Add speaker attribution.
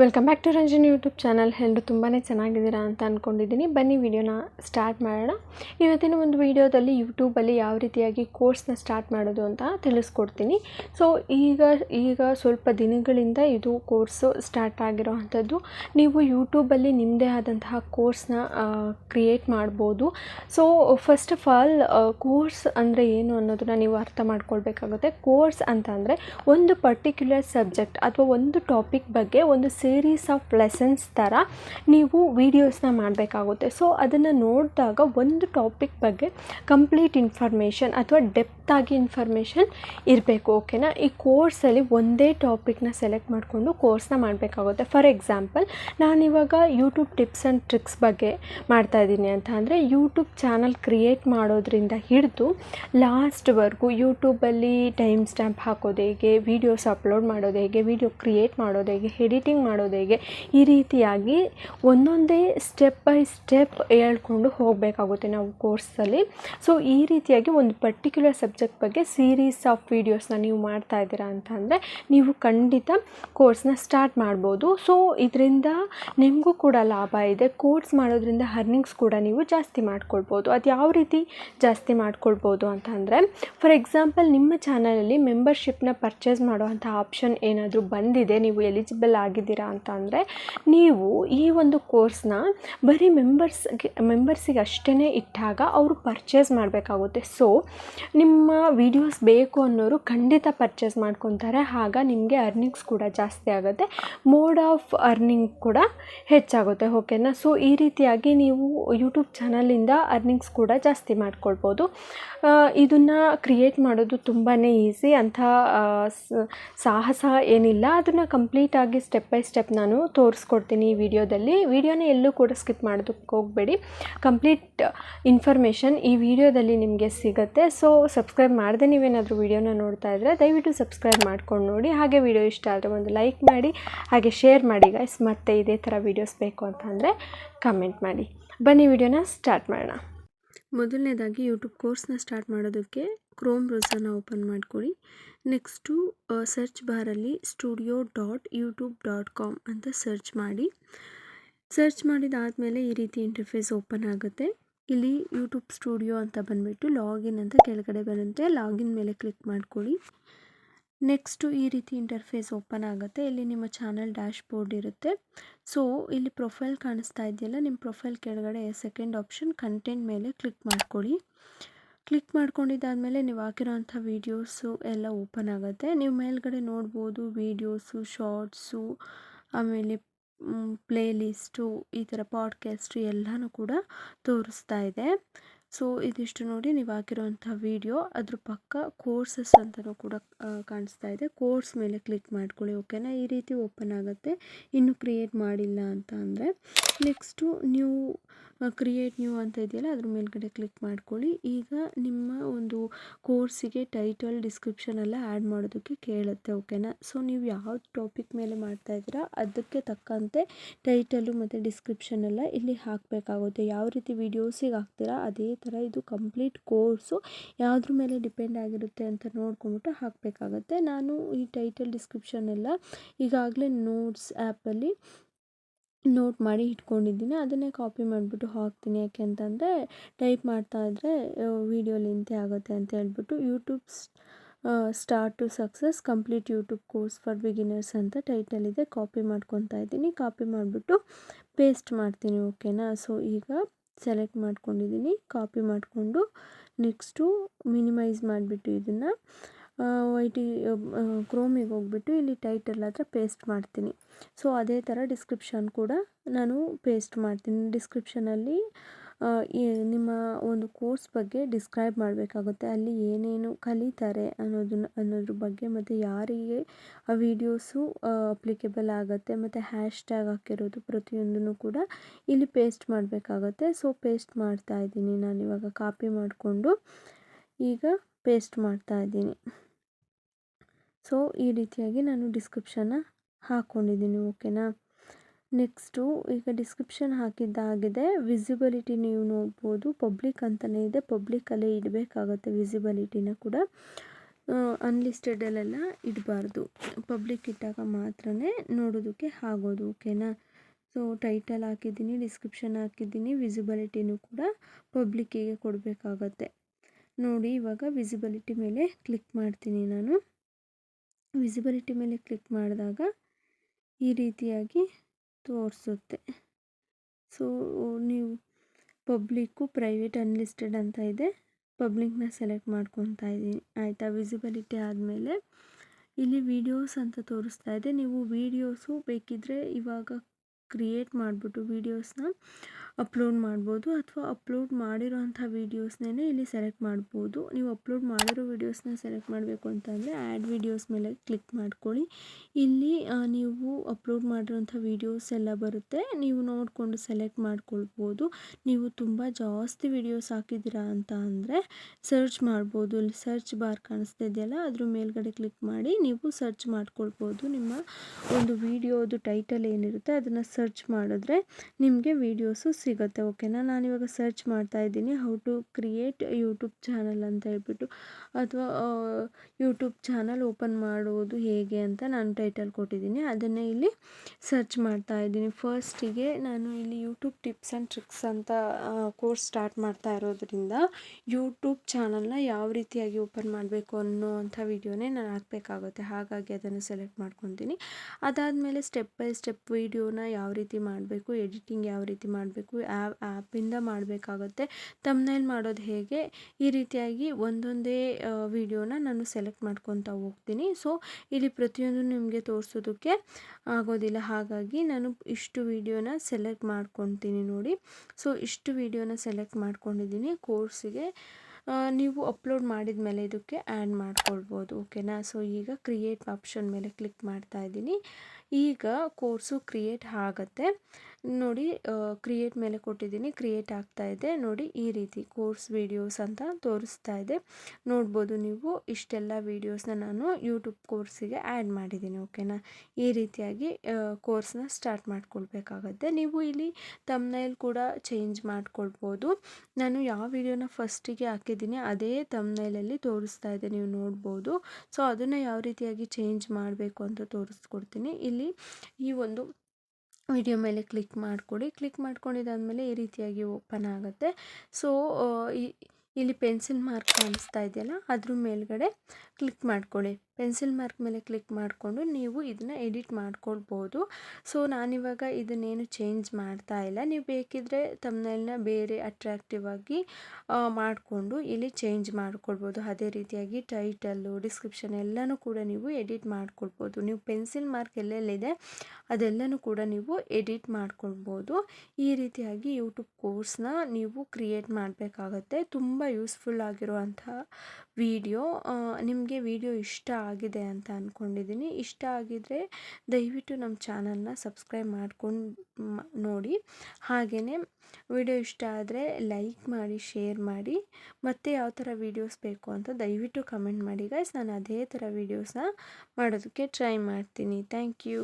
Speaker 1: Welcome back to Ranjan YouTube channel ಎಲ್ಲರೂ ತುಂಬಾ ಚೆನ್ನಾಗಿದ್ದೀರಾ ಅಂತ ಅಂದ್ಕೊಂಡಿದ್ದೀನಿ ಬನ್ನಿ ವಿಡಿಯೋನ ಸ್ಟಾರ್ಟ್ ಮಾಡೋಣ. ಇವತ್ತಿನ ಒಂದು ವಿಡಿಯೋದಲ್ಲಿ ಯೂಟ್ಯೂಬಲ್ಲಿ ಯಾವ ರೀತಿಯಾಗಿ ಕೋರ್ಸ್ನ ಸ್ಟಾರ್ಟ್ ಮಾಡೋದು ಅಂತ ತಿಳಿಸ್ಕೊಡ್ತೀನಿ. ಸೊ ಈಗ ಈಗ ಸ್ವಲ್ಪ ದಿನಗಳಿಂದ ಇದು ಕೋರ್ಸು ಸ್ಟಾರ್ಟ್ ಆಗಿರೋ ಅಂಥದ್ದು ನೀವು ಯೂಟ್ಯೂಬಲ್ಲಿ ನಿಮ್ಮದೇ ಆದಂತಹ ಕೋರ್ಸ್ನ ಕ್ರಿಯೇಟ್ ಮಾಡ್ಬೋದು. So first of all course ಅಂದರೆ ಏನು ಅನ್ನೋದನ್ನ ನೀವು ಅರ್ಥ ಮಾಡ್ಕೊಳ್ಬೇಕಾಗುತ್ತೆ. ಕೋರ್ಸ್ ಅಂತ ಒಂದು ಪರ್ಟಿಕ್ಯುಲರ್ ಸಬ್ಜೆಕ್ಟ್ ಅಥವಾ ಒಂದು ಟಾಪಿಕ್ ಬಗ್ಗೆ ಒಂದು ಸೀರೀಸ್ ಆಫ್ ಲೆಸನ್ಸ್ ಥರ ನೀವು ವೀಡಿಯೋಸ್ನ ಮಾಡಬೇಕಾಗುತ್ತೆ. ಸೊ ಅದನ್ನು ನೋಡಿದಾಗ ಒಂದು ಟಾಪಿಕ್ ಬಗ್ಗೆ ಕಂಪ್ಲೀಟ್ ಇನ್ಫಾರ್ಮೇಷನ್ ಅಥವಾ ಡೆಪ್ತ್ ಆಗಿ ಇನ್ಫಾರ್ಮೇಷನ್ ಇರಬೇಕು ಓಕೆನಾ ಈ ಕೋರ್ಸಲ್ಲಿ ಒಂದೇ ಟಾಪಿಕ್ನ ಸೆಲೆಕ್ಟ್ ಮಾಡಿಕೊಂಡು ಕೋರ್ಸ್ನ ಮಾಡಬೇಕಾಗುತ್ತೆ. ಫಾರ್ ಎಕ್ಸಾಂಪಲ್ ನಾನಿವಾಗ ಯೂಟ್ಯೂಬ್ ಟಿಪ್ಸ್ ಆ್ಯಂಡ್ ಟ್ರಿಕ್ಸ್ ಬಗ್ಗೆ ಮಾಡ್ತಾ ಇದ್ದೀನಿ ಅಂತ ಅಂದರೆ ಯೂಟ್ಯೂಬ್ ಚಾನಲ್ ಕ್ರಿಯೇಟ್ ಮಾಡೋದ್ರಿಂದ ಹಿಡಿದು ಲಾಸ್ಟ್ವರೆಗೂ ಯೂಟ್ಯೂಬಲ್ಲಿ ಟೈಮ್ ಸ್ಟ್ಯಾಂಪ್ ಹಾಕೋದು ಹೇಗೆ ವೀಡಿಯೋಸ್ ಅಪ್ಲೋಡ್ ಮಾಡೋದು ಹೇಗೆ ವೀಡಿಯೋ ಕ್ರಿಯೇಟ್ ಮಾಡೋದು ಹೇಗೆ ಎಡಿಟಿಂಗ್ ಮಾಡೋದು ಹೇಗೆ? ಈ ರೀತಿಯಾಗಿ ಒಂದೊಂದೇ ಸ್ಟೆಪ್ ಬೈ ಸ್ಟೆಪ್ ಹೇಳ್ಕೊಂಡು ಹೋಗಬೇಕಾಗುತ್ತೆ ನಾವು ಕೋರ್ಸಲ್ಲಿ ಸೊ ಈ ರೀತಿಯಾಗಿ ಒಂದು ಪರ್ಟಿಕ್ಯುಲರ್ ಸಬ್ಜೆಕ್ಟ್ ಬಗ್ಗೆ ಸೀರೀಸ್ ಆಫ್ ವೀಡಿಯೋಸ್ನ ನೀವು ಮಾಡ್ತಾ ಇದ್ದೀರಾ ಅಂತ ಅಂದರೆ ನೀವು ಖಂಡಿತ ಕೋರ್ಸ್ನ ಸ್ಟಾರ್ಟ್ ಮಾಡ್ಬೋದು. ಸೊ ಇದರಿಂದ ನಿಮಗೂ ಕೂಡ ಲಾಭ ಇದೆ. ಕೋರ್ಸ್ ಮಾಡೋದ್ರಿಂದ ಅರ್ನಿಂಗ್ಸ್ ಕೂಡ ನೀವು ಜಾಸ್ತಿ ಮಾಡ್ಕೊಳ್ಬೋದು. ಅದು ಯಾವ ರೀತಿ ಜಾಸ್ತಿ ಮಾಡ್ಕೊಳ್ಬೋದು ಅಂತ ಅಂದರೆ ಫಾರ್ ಎಕ್ಸಾಂಪಲ್ ನಿಮ್ಮ ಚಾನಲಲ್ಲಿ ಮೆಂಬರ್ಶಿಪ್ನ ಪರ್ಚೇಸ್ ಮಾಡುವಂಥ ಆಪ್ಷನ್ ಏನಾದರೂ ಬಂದಿದೆ, ನೀವು ಎಲಿಜಿಬಲ್ ಆಗಿದ್ದೀರಾ ಅಂತ ಅಂದರೆ ನೀವು ಈ ಒಂದು ಕೋರ್ಸ್ನ ಬರೀ ಮೆಂಬರ್ಸ್ಗೆ ಮೆಂಬರ್ಸಿಗೆ ಅಷ್ಟೇ ಇಟ್ಟಾಗ ಅವರು ಪರ್ಚೇಸ್ ಮಾಡಬೇಕಾಗುತ್ತೆ. ಸೊ ನಿಮ್ಮ ವೀಡಿಯೋಸ್ ಬೇಕು ಅನ್ನೋರು ಖಂಡಿತ ಪರ್ಚೇಸ್ ಮಾಡ್ಕೊತಾರೆ. ಆಗ ನಿಮಗೆ ಅರ್ನಿಂಗ್ಸ್ ಕೂಡ ಜಾಸ್ತಿ ಆಗುತ್ತೆ. ಮೋಡ್ ಆಫ್ ಅರ್ನಿಂಗ್ ಕೂಡ ಹೆಚ್ಚಾಗುತ್ತೆ ಓಕೆನಾ ಸೊ ಈ ರೀತಿಯಾಗಿ ನೀವು ಯೂಟ್ಯೂಬ್ ಚಾನಲಿಂದ ಅರ್ನಿಂಗ್ಸ್ ಕೂಡ ಜಾಸ್ತಿ ಮಾಡ್ಕೊಳ್ಬೋದು. ಇದನ್ನು ಕ್ರಿಯೇಟ್ ಮಾಡೋದು ತುಂಬಾ ಈಸಿ ಅಂಥ ಸಾಹಸ ಏನಿಲ್ಲ. ಅದನ್ನು ಕಂಪ್ಲೀಟಾಗಿ ಸ್ಟೆಪ್ ಬೈ ಸ್ಟೆಪ್ ನಾನು ತೋರಿಸ್ಕೊಡ್ತೀನಿ ಈ ವಿಡಿಯೋದಲ್ಲಿ. ವಿಡಿಯೋನ ಎಲ್ಲೂ ಕೂಡ ಸ್ಕಿಪ್ ಮಾಡೋದಕ್ಕೆ ಹೋಗಬೇಡಿ. ಕಂಪ್ಲೀಟ್ ಇನ್ಫಾರ್ಮೇಷನ್ ಈ ವಿಡಿಯೋದಲ್ಲಿ ನಿಮಗೆ ಸಿಗುತ್ತೆ. ಸೊ ಸಬ್ಸ್ಕ್ರೈಬ್ ಮಾಡದೆ ನೀವೇನಾದರೂ ವಿಡಿಯೋನ ನೋಡ್ತಾ ಇದ್ದರೆ ದಯವಿಟ್ಟು ಸಬ್ಸ್ಕ್ರೈಬ್ ಮಾಡ್ಕೊಂಡು ನೋಡಿ. ಹಾಗೆ ವಿಡಿಯೋ ಇಷ್ಟ ಆದರೆ ಒಂದು ಲೈಕ್ ಮಾಡಿ, ಹಾಗೆ ಶೇರ್ ಮಾಡಿ ಗೈಸ್ ಮತ್ತೆ ಇದೇ ಥರ ವಿಡಿಯೋಸ್ ಬೇಕು ಅಂತ ಅಂದರೆ ಕಮೆಂಟ್ ಮಾಡಿ. ಬನ್ನಿ ವಿಡಿಯೋನ ಸ್ಟಾರ್ಟ್ ಮಾಡೋಣ. ಮೊದಲನೇದಾಗಿ ಯೂಟ್ಯೂಬ್ ಕೋರ್ಸ್ನ ಸ್ಟಾರ್ಟ್ ಮಾಡೋದಕ್ಕೆ ಕ್ರೋಮ್ ಬ್ರೌಸರ್ನ ಓಪನ್ ಮಾಡ್ಕೊಳ್ಳಿ. Next search ಬಾರಲ್ಲಿ studio dot YouTube dot com ಅಂತ ಸರ್ಚ್ ಮಾಡಿ. ಸರ್ಚ್ ಮಾಡಿದಾದಮೇಲೆ ಈ ರೀತಿ ಇಂಟರ್ಫೇಸ್ ಓಪನ್ ಆಗುತ್ತೆ. ಇಲ್ಲಿ ಯೂಟ್ಯೂಬ್ ಸ್ಟುಡಿಯೋ ಅಂತ ಬಂದುಬಿಟ್ಟು ಲಾಗಿನ್ ಅಂತ ಕೆಳಗಡೆ ಬರುತ್ತೆ. ಲಾಗಿನ್ ಮೇಲೆ ಕ್ಲಿಕ್ ಮಾಡ್ಕೊಳ್ಳಿ. ನೆಕ್ಸ್ಟು ಈ ರೀತಿ ಇಂಟರ್ಫೇಸ್ ಓಪನ್ ಆಗುತ್ತೆ. ಇಲ್ಲಿ ನಿಮ್ಮ ಚಾನಲ್ ಡ್ಯಾಶ್ ಬೋರ್ಡ್ ಇರುತ್ತೆ. ಸೊ, ಇಲ್ಲಿ ಪ್ರೊಫೈಲ್ ಕಾಣಿಸ್ತಾ ಇದೆಯಲ್ಲ, ನಿಮ್ಮ ಪ್ರೊಫೈಲ್ ಕೆಳಗಡೆ ಸೆಕೆಂಡ್ ಆಪ್ಷನ್ ಕಂಟೆಂಟ್ ಮೇಲೆ ಕ್ಲಿಕ್ ಮಾಡ್ಕೊಳ್ಳಿ. ಕ್ಲಿಕ್ ಮಾಡ್ಕೊಂಡಿದ್ದಾದಮೇಲೆ ನೀವು ಹಾಕಿರೋಂಥ ವೀಡಿಯೋಸು ಎಲ್ಲ ಓಪನ್ ಆಗುತ್ತೆ. ನೀವು ಮೇಲ್ಗಡೆ ನೋಡ್ಬೋದು ವೀಡಿಯೋಸು, ಶಾರ್ಟ್ಸು, ಆಮೇಲೆ ಪ್ಲೇ ಲಿಸ್ಟು ಈ ಥರ ಪಾಡ್ಕಾಸ್ಟು ಎಲ್ಲನೂ ಕೂಡ ತೋರಿಸ್ತಾ ಇದೆ. ಸೊ ಇದಿಷ್ಟು ನೋಡಿ ನೀವು ಹಾಕಿರುವಂಥ ವಿಡಿಯೋ ಅದ್ರ ಪಕ್ಕ ಕೋರ್ಸಸ್ ಅಂತಲೂ ಕೂಡ ಕಾಣಿಸ್ತಾ ಇದೆ. ಕೋರ್ಸ್ ಮೇಲೆ ಕ್ಲಿಕ್ ಮಾಡ್ಕೊಳ್ಳಿ ಓಕೆನಾ ಈ ರೀತಿ ಓಪನ್ ಆಗುತ್ತೆ. ಇನ್ನೂ ಕ್ರಿಯೇಟ್ ಮಾಡಿಲ್ಲ ಅಂತ ಅಂದರೆ ನೆಕ್ಸ್ಟು ನ್ಯೂ ಕ್ರಿಯೇಟ್ ನ್ಯೂ ಅಂತ ಇದೆಯಲ್ಲ, ಅದ್ರ ಮೇಲ್ಗಡೆ ಕ್ಲಿಕ್ ಮಾಡ್ಕೊಳ್ಳಿ. ಈಗ ನಿಮ್ಮ ಒಂದು ಕೋರ್ಸಿಗೆ ಟೈಟಲ್ ಡಿಸ್ಕ್ರಿಪ್ಷನ್ ಎಲ್ಲ ಆ್ಯಡ್ ಮಾಡೋದಕ್ಕೆ ಕೇಳುತ್ತೆ ಓಕೆನಾ ಸೊ ನೀವು ಯಾವ ಟಾಪಿಕ್ ಮೇಲೆ ಮಾಡ್ತಾ ಇದ್ದೀರಾ, ಅದಕ್ಕೆ ತಕ್ಕಂತೆ ಟೈಟಲು ಮತ್ತು ಡಿಸ್ಕ್ರಿಪ್ಷನ್ ಎಲ್ಲ ಇಲ್ಲಿ ಹಾಕಬೇಕಾಗುತ್ತೆ. ಯಾವ ರೀತಿ ವೀಡಿಯೋಸಿಗೆ ಹಾಕ್ತೀರಾ, ಅದೇ ಥರ ಇದು ಕಂಪ್ಲೀಟ್ ಕೋರ್ಸು ಯಾವುದ್ರ ಮೇಲೆ ಡಿಪೆಂಡ್ ಆಗಿರುತ್ತೆ ಅಂತ ನೋಡ್ಕೊಂಬಿಟ್ಟು ಹಾಕಬೇಕಾಗತ್ತೆ. ನಾನು ಈ ಟೈಟಲ್ ಡಿಸ್ಕ್ರಿಪ್ಷನ್ ಎಲ್ಲ ಈಗಾಗಲೇ ನೋಟ್ಸ್ ಆ್ಯಪಲ್ಲಿ ನೋಟ್ ಮಾಡಿ ಇಟ್ಕೊಂಡಿದ್ದೀನಿ. ಅದನ್ನೇ ಕಾಪಿ ಮಾಡಿಬಿಟ್ಟು ಹಾಕ್ತೀನಿ. ಯಾಕೆ ಅಂತಂದರೆ ಟೈಪ್ ಮಾಡ್ತಾ ಇದ್ದರೆ ವೀಡಿಯೋ ಲೆಂತೆ ಆಗುತ್ತೆ ಅಂತ ಹೇಳ್ಬಿಟ್ಟು YouTube start to success complete YouTube course for beginners ಅಂತ ಟೈಟಲ್ ಇದೆ. ಕಾಪಿ ಮಾಡ್ಕೊತಾ ಇದ್ದೀನಿ. ಕಾಪಿ ಮಾಡಿಬಿಟ್ಟು ಪೇಸ್ಟ್ ಮಾಡ್ತೀನಿ ಓಕೆನಾ ಸೊ ಈಗ ಸೆಲೆಕ್ಟ್ ಮಾಡ್ಕೊಂಡಿದ್ದೀನಿ. ಕಾಪಿ ಮಾಡಿಕೊಂಡು ನೆಕ್ಸ್ಟು ಮಿನಿಮೈಸ್ ಮಾಡಿಬಿಟ್ಟು ಇದನ್ನು ವೈ ಟಿ ಕ್ರೋಮಿಗೆ ಹೋಗ್ಬಿಟ್ಟು ಇಲ್ಲಿ ಟೈಟಲ್ ಹತ್ರ ಪೇಸ್ಟ್ ಮಾಡ್ತೀನಿ. ಸೊ ಅದೇ ಥರ ಡಿಸ್ಕ್ರಿಪ್ಷನ್ ಕೂಡ ನಾನು ಪೇಸ್ಟ್ ಮಾಡ್ತೀನಿ. ಡಿಸ್ಕ್ರಿಪ್ಷನಲ್ಲಿ ನಿಮ್ಮ ಒಂದು ಕೋರ್ಸ್ ಬಗ್ಗೆ ಡಿಸ್ಕ್ರೈಬ್ ಮಾಡಬೇಕಾಗುತ್ತೆ. ಅಲ್ಲಿ ಏನೇನು ಕಲಿತಾರೆ ಅನ್ನೋದನ್ನ, ಅನ್ನೋದ್ರ ಬಗ್ಗೆ ಮತ್ತು ಯಾರಿಗೆ ಆ ವೀಡಿಯೋಸು ಅಪ್ಲಿಕೇಬಲ್ ಆಗುತ್ತೆ ಮತ್ತು ಹ್ಯಾಶ್ ಟ್ಯಾಗ್ ಹಾಕಿರೋದು ಪ್ರತಿಯೊಂದನ್ನು ಕೂಡ ಇಲ್ಲಿ ಪೇಸ್ಟ್ ಮಾಡಬೇಕಾಗತ್ತೆ. ಸೊ ಪೇಸ್ಟ್ ಮಾಡ್ತಾ ಇದ್ದೀನಿ. ನಾನು ಇವಾಗ ಕಾಪಿ ಮಾಡಿಕೊಂಡು ಈಗ ಪೇಸ್ಟ್ ಮಾಡ್ತಾ ಇದ್ದೀನಿ. ಸೊ ಈ ರೀತಿಯಾಗಿ ನಾನು ಡಿಸ್ಕ್ರಿಪ್ಷನ್ನ ಹಾಕ್ಕೊಂಡಿದ್ದೀನಿ ಓಕೆನಾ ನೆಕ್ಸ್ಟು ಈಗ ಡಿಸ್ಕ್ರಿಪ್ಷನ್ ಹಾಕಿದ್ದಾಗಿದೆ ವಿಸಿಬಿಲಿಟಿ ನೀವು ನೋಡ್ಬೋದು ಪಬ್ಲಿಕ್ ಅಂತಲೇ ಇದೆ ಪಬ್ಲಿಕಲ್ಲೇ ಇಡಬೇಕಾಗತ್ತೆ ವಿಸಿಬಿಲಿಟಿನ ಕೂಡ.
Speaker 2: ಅನ್ಲಿಸ್ಟೆಡಲ್ಲೆಲ್ಲ ಇಡಬಾರ್ದು. ಪಬ್ಲಿಕ್ ಇಟ್ಟಾಗ ಮಾತ್ರ ನೋಡೋದಕ್ಕೆ ಆಗೋದು ಓಕೆನಾ ಸೊ ಟೈಟಲ್ ಹಾಕಿದ್ದೀನಿ ಡಿಸ್ಕ್ರಿಪ್ಷನ್ ಹಾಕಿದ್ದೀನಿ ವಿಸಿಬಿಲಿಟಿನೂ ಕೂಡ ಪಬ್ಲಿಕ್ಕಿಗೆ ಕೊಡಬೇಕಾಗತ್ತೆ. ನೋಡಿ, ಇವಾಗ ವಿಸಿಬಿಲಿಟಿ ಮೇಲೆ ಕ್ಲಿಕ್ ಮಾಡ್ತೀನಿ ನಾನು. ವಿಸಿಬಿಲಿಟಿ ಮೇಲೆ ಕ್ಲಿಕ್ ಮಾಡಿದಾಗ ಈ ರೀತಿಯಾಗಿ ತೋರಿಸುತ್ತೆ. ಸೊ ನೀವು ಪಬ್ಲಿಕ್ಕು ಪ್ರೈವೇಟ್ ಅನ್ಲಿಸ್ಟೆಡ್ ಅಂತ ಇದೆ. ಪಬ್ಲಿಕ್ನ ಸೆಲೆಕ್ಟ್ ಮಾಡ್ಕೊತಾ ಇದ್ದೀನಿ. ಆಯಿತಾ? ವಿಸಿಬಿಲಿಟಿ ಆದಮೇಲೆ ಇಲ್ಲಿ ವೀಡಿಯೋಸ್ ಅಂತ ತೋರಿಸ್ತಾ ಇದೆ. ನೀವು ವೀಡಿಯೋಸು ಬೇಕಿದ್ದರೆ ಇವಾಗ ಕ್ರಿಯೇಟ್ ಮಾಡಿಬಿಟ್ಟು ವೀಡಿಯೋಸ್ನ ಅಪ್ಲೋಡ್ ಮಾಡ್ಬೋದು ಅಥವಾ ಅಪ್ಲೋಡ್ ಮಾಡಿರೋಂಥ ವೀಡಿಯೋಸ್ನೇ ಇಲ್ಲಿ ಸೆಲೆಕ್ಟ್ ಮಾಡ್ಬೋದು. ನೀವು ಅಪ್ಲೋಡ್ ಮಾಡಿರೋ ವೀಡಿಯೋಸ್ನ ಸೆಲೆಕ್ಟ್ ಮಾಡಬೇಕು ಅಂತಂದರೆ ಆ್ಯಡ್ ವೀಡಿಯೋಸ್ ಮೇಲೆ ಕ್ಲಿಕ್ ಮಾಡ್ಕೊಳ್ಳಿ. ಇಲ್ಲಿ ನೀವು ಅಪ್ಲೋಡ್ ಮಾಡಿರೋಂಥ ವೀಡಿಯೋಸ್ ಎಲ್ಲ ಬರುತ್ತೆ. ನೀವು ನೋಡಿಕೊಂಡು ಸೆಲೆಕ್ಟ್ ಮಾಡ್ಕೊಳ್ಬೋದು. ನೀವು ತುಂಬ ಜಾಸ್ತಿ ವೀಡಿಯೋಸ್ ಹಾಕಿದ್ದೀರಾ ಅಂತ ಅಂದರೆ ಸರ್ಚ್ ಮಾಡ್ಬೋದು. ಇಲ್ಲಿ ಸರ್ಚ್ ಬಾರ್ ಕಾಣಿಸ್ತಾ ಇದೆಯಲ್ಲ, ಅದ್ರ ಮೇಲ್ಗಡೆ ಕ್ಲಿಕ್ ಮಾಡಿ ನೀವು ಸರ್ಚ್ ಮಾಡ್ಕೊಳ್ಬೋದು. ನಿಮ್ಮ ಒಂದು ವೀಡಿಯೋದು ಟೈಟಲ್ ಏನಿರುತ್ತೆ, ಅದನ್ನು ಸರ್ಚ್ ಮಾಡಿದ್ರೆ ನಿಮಗೆ ವೀಡಿಯೋಸು ಸಿಗುತ್ತೆ ಓಕೆನಾ ಇವಾಗ ಸರ್ಚ್ ಮಾಡ್ತಾ ಇದ್ದೀನಿ how to create YouTube channel ಅಂತ ಹೇಳ್ಬಿಟ್ಟು. ಅಥವಾ ಯೂಟ್ಯೂಬ್ ಚಾನಲ್ ಓಪನ್ ಮಾಡುವುದು ಹೇಗೆ ಅಂತ ನಾನು ಟೈಟಲ್ ಕೊಟ್ಟಿದ್ದೀನಿ. ಅದನ್ನೇ ಇಲ್ಲಿ ಸರ್ಚ್ ಮಾಡ್ತಾ ಇದ್ದೀನಿ. ಫಸ್ಟಿಗೆ ನಾನು ಇಲ್ಲಿ ಯೂಟ್ಯೂಬ್ ಟಿಪ್ಸ್ ಆ್ಯಂಡ್ ಟ್ರಿಕ್ಸ್ ಅಂತ ಕೋರ್ಸ್ ಸ್ಟಾರ್ಟ್ ಮಾಡ್ತಾ ಇರೋದ್ರಿಂದ ಯೂಟ್ಯೂಬ್ ಚಾನಲ್ನ ಯಾವ ರೀತಿಯಾಗಿ ಓಪನ್ ಮಾಡಬೇಕು ಅನ್ನೋವಂಥ ವಿಡಿಯೋನೇ ನಾನು ಹಾಕಬೇಕಾಗುತ್ತೆ. ಹಾಗಾಗಿ ಅದನ್ನು ಸೆಲೆಕ್ಟ್ ಮಾಡ್ಕೊತೀನಿ. ಅದಾದಮೇಲೆ ಸ್ಟೆಪ್ ಬೈ ಸ್ಟೆಪ್ ವೀಡಿಯೋನ ಯಾವ ರೀತಿ ಮಾಡಬೇಕು, ಎಡಿಟಿಂಗ್ ಯಾವ ರೀತಿ ಮಾಡಬೇಕು ಯಾವ ಆ್ಯಪಿಂದ ಮಾಡಬೇಕಾಗುತ್ತೆ. ತಮ್ಮನೇಲಿ ಮಾಡೋದು ಹೇಗೆ, ಈ ರೀತಿಯಾಗಿ ಒಂದೊಂದೇ ವಿಡಿಯೋನ ನಾನು ಸೆಲೆಕ್ಟ್ ಮಾಡ್ಕೊತಾ ಹೋಗ್ತೀನಿ. ಸೊ, ಇಲ್ಲಿ ಪ್ರತಿಯೊಂದು ನಿಮಗೆ ತೋರಿಸೋದಕ್ಕೆ ಆಗೋದಿಲ್ಲ. ಹಾಗಾಗಿ ನಾನು ಇಷ್ಟು ವಿಡಿಯೋನ ಸೆಲೆಕ್ಟ್ ಮಾಡ್ಕೊತೀನಿ ನೋಡಿ. ಸೊ, ಇಷ್ಟು ವಿಡಿಯೋನ ಸೆಲೆಕ್ಟ್ ಮಾಡ್ಕೊಂಡಿದ್ದೀನಿ. ಕೋರ್ಸಿಗೆ ನೀವು ಅಪ್ಲೋಡ್ ಮಾಡಿದ ಮೇಲೆ ಇದಕ್ಕೆ ಆ್ಯಡ್ ಮಾಡ್ಕೊಳ್ಬೋದು. ಓಕೆನಾ? ಸೊ, ಈಗ ಕ್ರಿಯೇಟ್ ಆಪ್ಷನ್ ಮೇಲೆ ಕ್ಲಿಕ್ ಮಾಡ್ತಾ ಇದ್ದೀನಿ. ಈಗ ಕೋರ್ಸು ಕ್ರಿಯೇಟ್ ಆಗುತ್ತೆ. ನೋಡಿ ಕ್ರಿಯೇಟ್ ಮೇಲೆ ಕೊಟ್ಟಿದ್ದೀನಿ. ಕ್ರಿಯೇಟ್ ಆಗ್ತಾ ಇದೆ. ನೋಡಿ, ಈ ರೀತಿ ಕೋರ್ಸ್ ವೀಡಿಯೋಸ್ ಅಂತ ತೋರಿಸ್ತಾ ಇದೆ. ನೋಡ್ಬೋದು ನೀವು, ಇಷ್ಟೆಲ್ಲ ವೀಡಿಯೋಸ್ನ ನಾನು ಯೂಟ್ಯೂಬ್ ಕೋರ್ಸಿಗೆ ಆ್ಯಡ್ ಮಾಡಿದ್ದೀನಿ ಓಕೆನಾ ಈ ರೀತಿಯಾಗಿ ಕೋರ್ಸ್ನ ಸ್ಟಾರ್ಟ್ ಮಾಡ್ಕೊಳ್ಬೇಕಾಗತ್ತೆ. ನೀವು ಇಲ್ಲಿ ತಮ್ನೈಲ್ ಕೂಡ ಚೇಂಜ್ ಮಾಡ್ಕೊಳ್ಬೋದು. ನಾನು ಯಾವ ವಿಡಿಯೋನ ಫಸ್ಟಿಗೆ ಹಾಕಿದ್ದೀನಿ, ಅದೇ ತಮ್ನೈಲಲ್ಲಿ ತೋರಿಸ್ತಾ ಇದೆ, ನೀವು ನೋಡ್ಬೋದು. ಸೊ ಅದನ್ನು ಯಾವ ರೀತಿಯಾಗಿ ಚೇಂಜ್ ಮಾಡಬೇಕು ಅಂತ ತೋರಿಸ್ಕೊಡ್ತೀನಿ. ಇಲ್ಲಿ ಈ ಒಂದು ವಿಡಿಯೋ ಮೇಲೆ ಕ್ಲಿಕ್ ಮಾಡಿಕೊಡಿ. ಕ್ಲಿಕ್ ಮಾಡ್ಕೊಂಡಿದ್ದಾದಮೇಲೆ ಈ ರೀತಿಯಾಗಿ ಓಪನ್ ಆಗುತ್ತೆ. ಸೊ ಇಲ್ಲಿ ಪೆನ್ಸಿಲ್ ಮಾರ್ಕ್ ಕಾಣಿಸ್ತಾ ಇದೆಯಲ್ಲ, ಅದ್ರ ಮೇಲ್ಗಡೆ ಕ್ಲಿಕ್ ಮಾಡ್ಕೊಳ್ಳಿ ಪೆನ್ಸಿಲ್ ಮಾರ್ಕ್ ಮೇಲೆ ಕ್ಲಿಕ್ ಮಾಡಿಕೊಂಡು ನೀವು ಇದನ್ನು ಎಡಿಟ್ ಮಾಡ್ಕೊಳ್ಬೋದು. ಸೊ, ನಾನಿವಾಗ ಇದನ್ನೇನು ಚೇಂಜ್ ಮಾಡ್ತಾ ಇಲ್ಲ. ನೀವು ಬೇಕಿದ್ದರೆ ತಮ್ಮನೆಲ್ಲ ಬೇರೆ ಅಟ್ರಾಕ್ಟಿವ್ ಆಗಿ ಮಾಡಿಕೊಂಡು ಇಲ್ಲಿ ಚೇಂಜ್ ಮಾಡ್ಕೊಳ್ಬೋದು. ಅದೇ ರೀತಿಯಾಗಿ ಟೈಟಲ್ಲು, ಡಿಸ್ಕ್ರಿಪ್ಷನ್ ಎಲ್ಲನೂ ಕೂಡ ನೀವು ಎಡಿಟ್ ಮಾಡ್ಕೊಳ್ಬೋದು. ನೀವು ಪೆನ್ಸಿಲ್ ಮಾರ್ಕ್ ಎಲ್ಲೆಲ್ಲಿದೆ ಅದೆಲ್ಲನೂ ಕೂಡ ನೀವು ಎಡಿಟ್ ಮಾಡ್ಕೊಳ್ಬೋದು. ಈ ರೀತಿಯಾಗಿ ಯೂಟ್ಯೂಬ್ ಕೋರ್ಸ್ನ ನೀವು ಕ್ರಿಯೇಟ್ ಮಾಡಬೇಕಾಗತ್ತೆ. ತುಂಬ ಯೂಸ್ಫುಲ್ ಆಗಿರುವಂತಹ ವಿಡಿಯೋ. ನಿಮಗೆ ವಿಡಿಯೋ ಇಷ್ಟ ಆಗಿದೆ ಅಂತ ಅಂದ್ಕೊಂಡಿದ್ದೀನಿ ಇಷ್ಟ ಆಗಿದ್ದರೆ ದಯವಿಟ್ಟು ನಮ್ಮ ಚಾನಲ್ನ ಸಬ್ಸ್ಕ್ರೈಬ್ ಮಾಡ್ಕೊಂಡು ನೋಡಿ. ಹಾಗೆಯೇ ವಿಡಿಯೋ ಇಷ್ಟ ಆದರೆ ಲೈಕ್ ಮಾಡಿ, ಶೇರ್ ಮಾಡಿ. ಮತ್ತು ಯಾವ ಥರ ವೀಡಿಯೋಸ್ ಬೇಕು ಅಂತ ದಯವಿಟ್ಟು ಕಮೆಂಟ್ ಮಾಡಿ ಗೈಸ್ ನಾನು ಅದೇ ಥರ ವೀಡಿಯೋಸ್ನ ಮಾಡೋದಕ್ಕೆ ಟ್ರೈ ಮಾಡ್ತೀನಿ. Thank you.